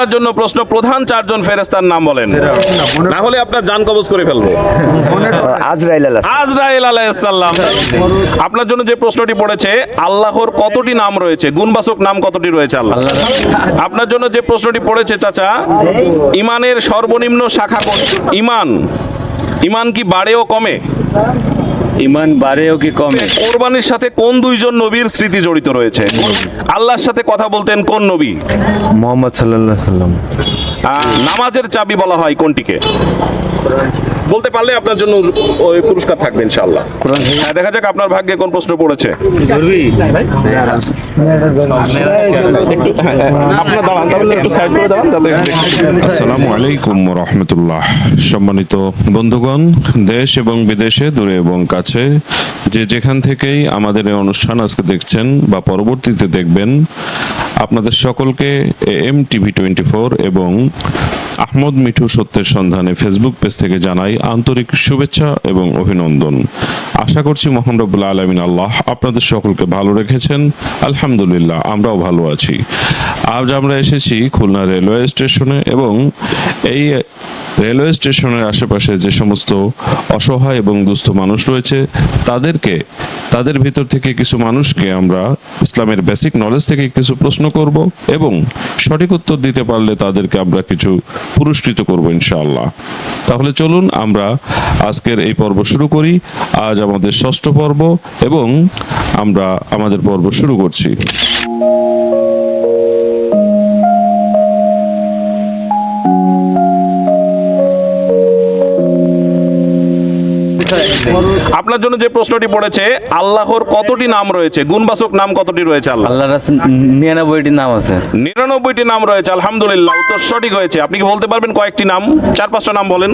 আপনার জন্য প্রশ্ন প্রধান চারজন ফেরেস্তার নাম বলেন। না হলে আপনার জান কবজ করে ফেলব। আজরাইল আলাইসাল্লাম আপনার জন্য যে প্রশ্নটি পড়েছে আল্লাহর কতটি নাম রয়েছে? গুণবাচক নাম কতটি রয়েছে আল্লাহ? আপনার জন্য যে প্রশ্নটি পড়েছে চাচা ইমানের সর্বনিম্ন শাখা কোনটি? ইমান। ইমান কি বাড়ে ও কমে? ইমান বাড়েও কি কমে? কোরবানির সাথে কোন দুইজন নবীর স্মৃতি জড়িত রয়েছে? আল্লাহর সাথে কথা বলতেন কোন নবী? মোহাম্মদ সাল্লাহ সাল্লাম আহ, নামাজের চাবি বলা হয় কোনটিকে? বলতে পারলে আপনার জন্য ওই পুরস্কার থাকবে ইনশাআল্লাহ। হ্যাঁ, দেখা যাক আপনার ভাগ্যে কোন প্রশ্ন পড়েছে। একটু দাঁড়ান তাহলে একটু সাইড করে দাঁড়ান যাতে আসসালামু আলাইকুম রহমতুল্লাহ। সম্মানিত বন্ধুগণ দেশ এবং বিদেশে দূরে এবং কাছে যে যেখান থেকেই আমাদের এই অনুষ্ঠান আজকে দেখছেন বা পরবর্তীতে দেখবেন, আপনাদের সকলকে এম টিভি টোয়েন্টি ফোর এবং আহমদ মিঠু সত্যের সন্ধানে ফেসবুক পেজ থেকে জানাই আন্তরিক শুভেচ্ছা এবং অভিনন্দন। আশা করছি মোহাম্মদ রব্বুল্লা আলমিন আল্লাহ আপনাদের সকলকে ভালো রেখেছেন। আলহামদুলিল্লাহ, আমরাও ভালো আছি। আজ আমরা এসেছি খুলনা রেলওয়ে স্টেশনে এবং এই রেলওয়ে স্টেশনের আশেপাশে যে সমস্ত অসহায় এবং দুস্থ মানুষ রয়েছে, তাদেরকে, তাদের ভিতর থেকে কিছু মানুষকে আমরা ইসলামের বেসিক নলেজ থেকে কিছু প্রশ্ন করব এবং সঠিক উত্তর দিতে পারলে তাদেরকে আমরা কিছু পুরস্কৃত করব ইনশাআল্লাহ। তাহলে চলুন আমরা আজকের এই পর্ব শুরু করি। আজ আমাদের ষষ্ঠ পর্ব এবং আমরা আমাদের পর্ব শুরু করছি। আপনার জন্য যে প্রশ্নটি পড়েছে আল্লাহর কতটি নাম রয়েছে? গুণবাসক নাম কতটি রয়েছে আল্লাহ? আল্লাহর নিরানব্বইটি নাম আছে। নিরানব্বইটি নাম রয়েছে আলহামদুলিল্লাহ। উত্তর সঠিক হয়েছে। আপনি কি বলতে পারবেন কয়েকটি নাম? চার পাঁচটা নাম বলেন।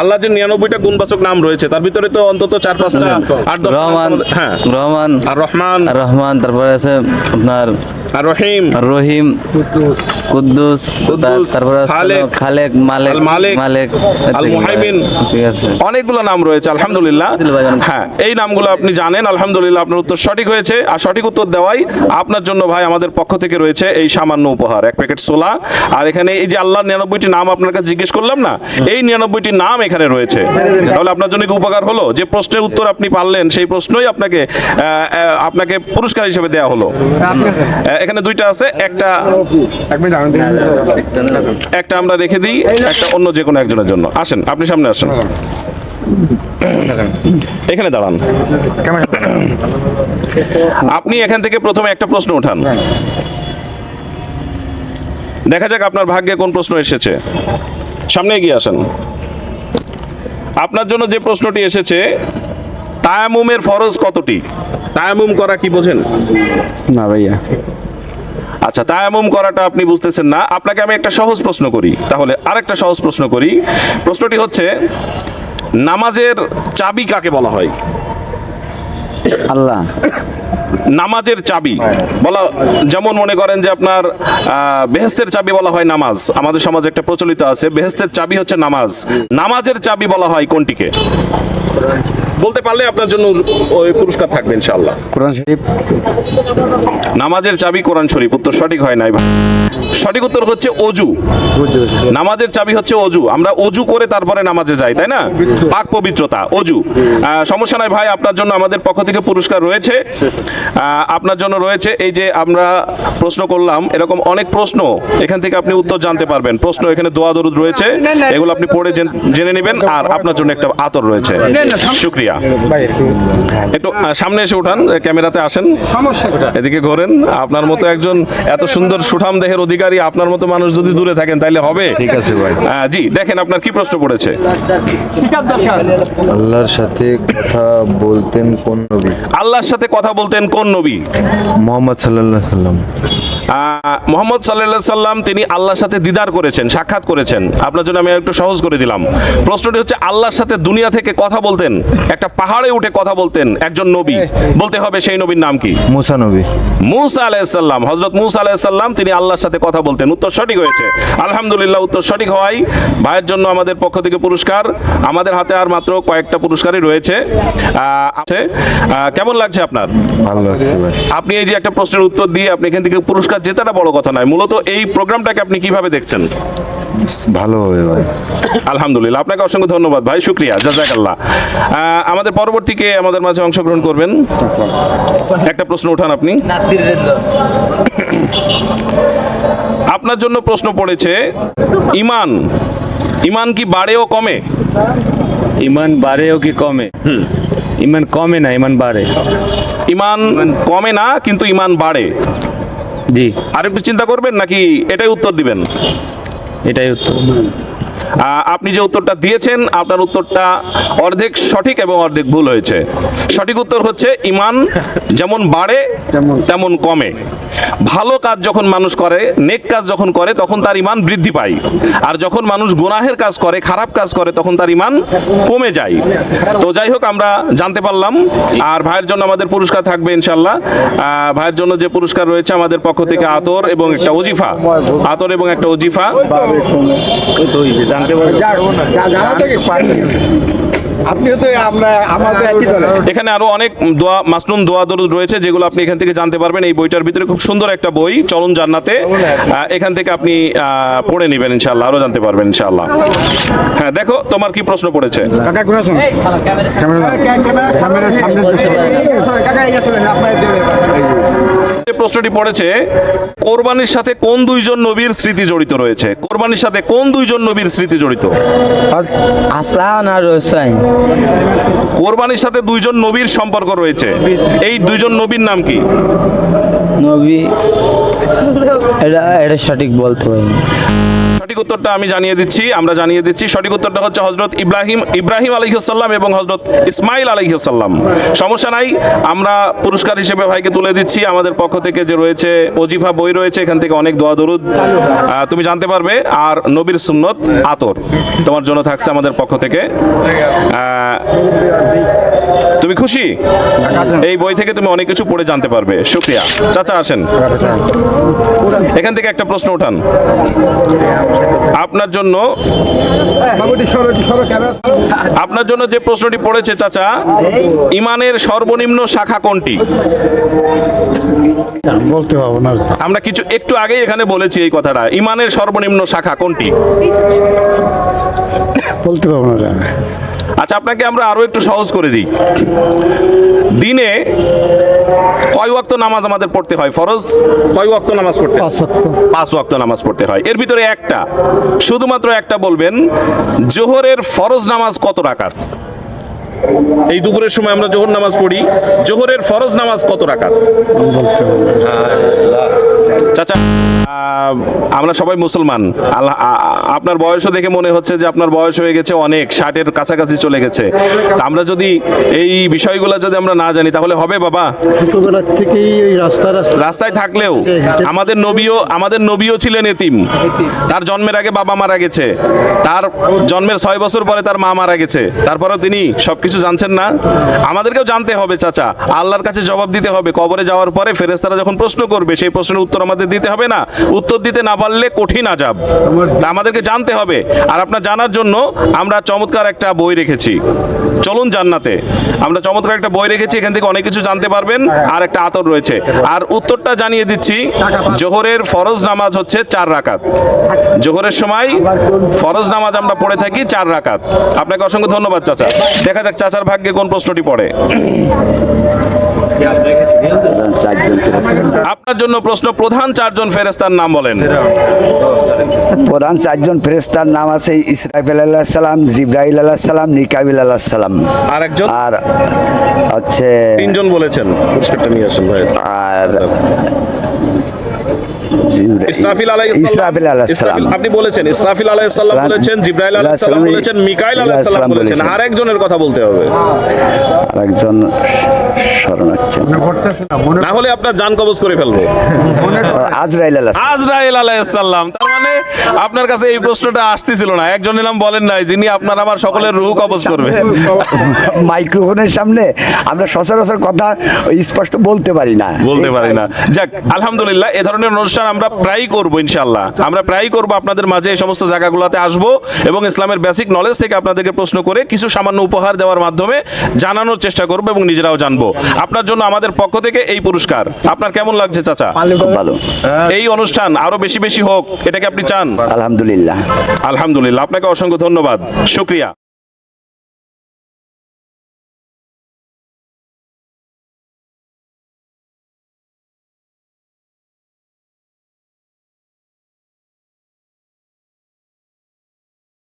আল্লাহ যে নিরানব্বইটা গুণবাচক নাম রয়েছে তার ভিতরে তো অন্তত চার পাঁচটা আট দশ রহমান হ্যাঁ। রহমান আর রহমান। আর রহমান তারপরে আছে আপনার আর রহিম। রহিম কুদ্দুস। কুদ্দুস, তারপরে খালেক, খালেক মালেক মালিক, মালেক আল মুহাইমিন। ঠিক আছে। অনেকগুলো নাম রয়েছে আলহামদুলিল্লাহ। হ্যাঁ এই নামগুলো আপনি জানেন আলহামদুলিল্লাহ আপনার উত্তর সঠিক হয়েছে। আর সঠিক উত্তর দেওয়াই আপনার জন্য ভাই আমাদের পক্ষ থেকে রয়েছে এই সামান্য উপহার এক প্যাকেট সোলা আর এখানে এই যে আল্লাহ নিরানব্বইটি নাম আপনার কাছে জিজ্ঞেস করলাম না এই নিরানব্বইটি নাম এখানে রয়েছে। তাহলে আপনার জন্য কি উপকার হলো? যে প্রশ্নের উত্তর আপনি পারলেন সেই প্রশ্নই আপনাকে আপনাকে পুরস্কার হিসেবে দেওয়া হলো। এখানে দুইটা আছে একটা একটা আমরা রেখে দিই একটা অন্য যে কোনো একজনের জন্য। আসেন আপনি সামনে আসেন। এখানে দাঁড়ান। আপনি এখান থেকে প্রথমে একটা প্রশ্ন উঠান। দেখা যাক আপনার ভাগ্যে কোন প্রশ্ন এসেছে। সামনে এগিয়ে আসেন। আপনার জন্য যে প্রশ্নটি এসেছে তায়ামুমের ফরজ কতটি? তায়ামুম করা কি বোঝেন? না ভাইয়া। আচ্ছা তায়ামুম করাটা আপনি বুঝতেছেন না। আপনাকে আমি একটা সহজ প্রশ্ন করি। তাহলে আরেকটা সহজ প্রশ্ন করি। প্রশ্নটি হচ্ছে নামাজের চাবি কাকে বলা হয়? আল্লাহ। নামাজের চাবি। বলা, যেমন মনে করেন যে আপনার বেহেস্তের চাবি বলা হয় নামাজ। আমাদের সমাজে একটা প্রচলিত আছে, বেহেস্তের চাবি হচ্ছে নামাজ। নামাজের চাবি বলা হয় কোনটিকে? বলতে পারলে আপনার জন্য ওই পুরস্কার থাকবে ইনশাআল্লাহ কোরআন শরীফ নামাজের চাবি কোরআন শরীফ উত্তর সঠিক হয় নাই ভাই। সঠিক উত্তর হচ্ছে অজু নামাজের চাবি হচ্ছে অজু আমরা অজু করে তারপরে নামাজে যাই তাই না পাক পবিত্রতা অজু সমস্যা নাই ভাই আপনার জন্য আমাদের পক্ষ থেকে পুরস্কার রয়েছে আহ, আপনার জন্য রয়েছে এই যে আমরা প্রশ্ন করলাম এরকম অনেক প্রশ্ন এখান থেকে আপনি উত্তর জানতে পারবেন প্রশ্ন এখানে দোয়া দরুদ রয়েছে এগুলো আপনি পড়ে জেনে নেবেন আর আপনার জন্য একটা আতর রয়েছে শুক্রিয়া একটু সামনে এসে উঠান ক্যামেরাতে আসেন। এদিকে ঘোরেন। আপনার মতো একজন এত সুন্দর সুঠাম দেহের অধিকারী আপনার মতো মানুষ যদি দূরে থাকেন তাহলে হবে? ঠিক আছে ভাই। জি দেখেন আপনার কি প্রশ্ন পড়েছে। আল্লাহর সাথে কথা বলতেন কোন নবী? আল্লাহর সাথে কথা বলতেন কোন নবী? মোহাম্মদ সাল্লাহ সাল্লাম আহ, মোহাম্মদ সাল্লাহ সাল্লাম তিনি আল্লাহর সাথে দিদার করেছেন সাক্ষাৎ করেছেন। আপনার জন্য আমি একটু সহজ করে দিলাম। প্রশ্নটি হচ্ছে আল্লাহর সাথে দুনিয়া থেকে কথা বলতেন? একটা পাহাড়ে উঠে কথা বলতেন একজন নবী। বলতে হবে সেই নবীর নাম কি? মুসা নবী। মুসা আলাইসাল্লাম হজরত মুসা আলাইসাল্লাম তিনি আল্লাহর সাথে কথা বলতেন। উত্তর সঠিক হয়েছে। আলহামদুলিল্লাহ উত্তর সঠিক হওয়াই ভাইয়ের জন্য আমাদের পক্ষ থেকে পুরস্কার। আমাদের হাতে আর মাত্র কয়েকটা পুরস্কারই রয়েছে। আছে। কেমন লাগছে আপনার? ভালো লাগছে ভাই। আপনি এই যে একটা প্রশ্নের উত্তর দিয়ে আপনি এখান থেকে পুরস্কার জেতাটা বড় কথা নয়। মূলত এই প্রোগ্রামটাকে আপনি কীভাবে দেখছেন? ভালো হবে ভাই। আলহামদুলিল্লাহ। আপনাকে অসংখ্য ধন্যবাদ ভাই। শুক্রিয়া। জাজাকাল্লাহ। আমাদের পরবর্তীকে আমাদের মাঝে অংশগ্রহণ করবেন। একটা প্রশ্ন উঠান আপনি। আপনার জন্য প্রশ্ন পড়েছে ইমান ইমান কি বাড়ে ও কমে? ইমান বাড়েও কি কমে? ইমান কমে না ইমান বাড়ে। ইমান কমে না কিন্তু ইমান বাড়ে। জি। আর একটু চিন্তা করবেন নাকি এটাই উত্তর দিবেন? এটাই উত্তর। আপনি যে উত্তরটা দিয়েছেন আপনার উত্তরটা অর্ধেক সঠিক এবং অর্ধেক ভুল হয়েছে। সঠিক উত্তর হচ্ছে ইমান যেমন বাড়ে তেমন কমে। ভালো কাজ যখন মানুষ করে নেক কাজ যখন করে তখন তার ইমান বৃদ্ধি পায়। আর যখন মানুষ গুনাহের কাজ করে খারাপ কাজ করে তখন তার ইমান কমে যায়। তো যাই হোক আমরা জানতে পারলাম। আর ভাইয়ের জন্য আমাদের পুরস্কার থাকবে ইনশাল্লাহ ভাইয়ের জন্য যে পুরস্কার রয়েছে আমাদের পক্ষ থেকে আতর এবং একটা ওজিফা। আতর এবং একটা ওজিফা জানতে আপনিও তো আমরা আমাদের একই দলে এখানে আরও অনেক দোয়া মাসনুন দোয়া দরুদ রয়েছে যেগুলো আপনি এখান থেকে জানতে পারবেন এই বইটার ভিতরে খুব সুন্দর একটা বই চলন জান্নাতে এখান থেকে আপনি পড়ে নেবেন ইনশাআল্লাহ আরও জানতে পারবেন ইনশাআল্লাহ হ্যাঁ দেখো তোমার কি প্রশ্ন পড়েছে কাকা ক্যামেরার সামনে কাকা ইয়া আপনার প্রশ্নটি পড়েছে কোরবানির সাথে কোন দুইজন নবীর স্মৃতি জড়িত রয়েছে? কোরবানির সাথে কোন দুইজন নবীর স্মৃতি জড়িত? হাসান আর হোসাইন। কোরবানির সাথে দুইজন নবীর সম্পর্ক রয়েছে। এই দুইজন নবীর নাম কি? নবী এটা এটা সঠিক বলতে পারি সঠিক উত্তরটা আমি জানিয়ে দিচ্ছি আমরা জানিয়ে দিচ্ছি। সঠিক উত্তরটা হচ্ছে হজরত ইব্রাহিম ইব্রাহিম আলহিহসাল্লাম এবং হজরত ইসমাইল আলহিহসাল্লাম সমস্যা নাই আমরা পুরস্কার হিসেবে ভাইকে তুলে দিচ্ছি আমাদের পক্ষ থেকে যে রয়েছে ওজিফা বই রয়েছে, এখান থেকে অনেক দোয়া, দরুদ তুমি জানতে পারবে। আর নবীর সুন্নত, আতর তোমার জন্য থাকছে আমাদের পক্ষ থেকে। তুমি খুশি? এই বই থেকে তুমি অনেক কিছু পড়ে জানতে পারবে। শুক্রিয়া। চাচা, আসেন। এখান থেকে একটা প্রশ্ন উঠান। আপনার জন্য আপনার জন্য যে প্রশ্নটি পড়েছে, চাচা, ইমানের সর্বনিম্ন শাখা কোনটি? বলতে পারব না। আমরা কিছু একটু আগেই এখানে বলেছি এই কথাটা। ইমানের সর্বনিম্ন শাখা কোনটি? বলতে পারব না। আচ্ছা আপনাকে আমরা আরও একটু সহজ করে দিই। দিনে কয় ওয়াক্ত নামাজ আমাদের পড়তে হয়? ফরজ? কয় ওয়াক্ত নামাজ পড়তে হয়? পাঁচ ওয়াক্ত নামাজ পড়তে হয়। এর ভিতরে একটা শুধুমাত্র একটা বলবেন জোহরের ফরজ নামাজ কত রাকাত? এই দুপুরের সময় আমরা জোহর নামাজ পড়ি। জোহরের ফরজ নামাজ কত রাকাত? চাচা আমরা সবাই মুসলমান। আল্লাহ আপনার বয়সও দেখে মনে হচ্ছে যে আপনার বয়স হয়ে গেছে অনেক ষাটের কাছাকাছি চলে গেছে। আমরা যদি এই বিষয়গুলো যদি আমরা না জানি তাহলে হবে বাবা? থেকেই রাস্তায় থাকলেও আমাদের নবীও আমাদের নবীও ছিলেন এতিম। তার জন্মের আগে বাবা মারা গেছে। তার জন্মের ছয় বছর পরে তার মা মারা গেছে। তারপরেও তিনি সবকিছু জানছেন না? আমাদেরকেও জানতে হবে চাচা। আল্লাহর কাছে জবাব দিতে হবে। কবরে যাওয়ার পরে ফেরেস্তারা যখন প্রশ্ন করবে, সেই প্রশ্নের উত্তর আমাদের দিতে হবে না? উত্তর দিতে না পারলে কঠিন আজাব আমাদেরকে জানতে হবে। আর আপনার জানার জন্য আমরা চমৎকার একটা বই রেখেছি। চলুন জান্নাতে। আমরা চমৎকার একটা বই রেখেছি, এখান থেকে অনেক কিছু জানতে পারবেন। আর একটা আতর রয়েছে। আর উত্তরটা জানিয়ে দিচ্ছি, জোহরের ফরজ নামাজ হচ্ছে চার রাকাত। জোহরের সময় ফরজ নামাজ আমরা পড়ে থাকি চার রাকাত। আপনাকে অসংখ্য ধন্যবাদ, চাচা। দেখা যাক চাচার ভাগ্যে কোন প্রশ্নটি পড়ে? আপনার জন্য প্রশ্ন প্রধান চারজন ফেরেস্তার নাম বলেন। প্রধান চারজন ফেরেস্তার নাম আছে ইসরাফিল আল্লাহ সালাম জিব্রাহিল আল্লাহ সালাম নিকাবিল আল্লাহ সালাম। আর একজন আর হচ্ছে তিনজন বলেছেন। পুরস্কারটা নিয়ে আসেন ভাই। আর ইসরাফিল আলাইহিস ইসরাফিল আল্লাহ আপনি বলেছেন ইসরাফিল আলাইহিস সালাম সালাম, বলেছেন জিব্রাইল আলাইহিস সালাম সালাম, বলেছেন মিকাইল বলেছেন। বলেছেন। আর একজনের কথা বলতে হবে। আর একজন স্মরণ হচ্ছে না হলে আপনার জান কবজ করে ফেলব। আজরাইল আজরাইল আলাইহিস সালাম। তার মানে আপনার কাছে এই প্রশ্নটা আসতেছিল না। একজনের নাম বলেন নাই যিনি আপনার আমার সকলের রূহ কবজ করবে। মাইক্রোফোনের সামনে আমরা সচরাচর কথা স্পষ্ট বলতে পারি না। বলতে পারি না। যাক আলহামদুলিল্লাহ এ ধরনের অনুষ্ঠান আমরা আমরা প্রায়ই করব ইনশাল্লাহ আমরা প্রায়ই করব আপনাদের মাঝে এই সমস্ত জায়গাগুলোতে আসব এবং ইসলামের বেসিক নলেজ থেকে আপনাদেরকে প্রশ্ন করে কিছু সামান্য উপহার দেওয়ার মাধ্যমে জানানোর চেষ্টা করব এবং নিজেরাও জানব। আপনার জন্য আমাদের পক্ষ থেকে এই পুরস্কার। আপনার কেমন লাগছে চাচা? খুব ভালো। এই অনুষ্ঠান আরও বেশি বেশি হোক এটাকে আপনি চান? আলহামদুলিল্লাহ। আলহামদুলিল্লাহ আপনাকে অসংখ্য ধন্যবাদ। শুক্রিয়া।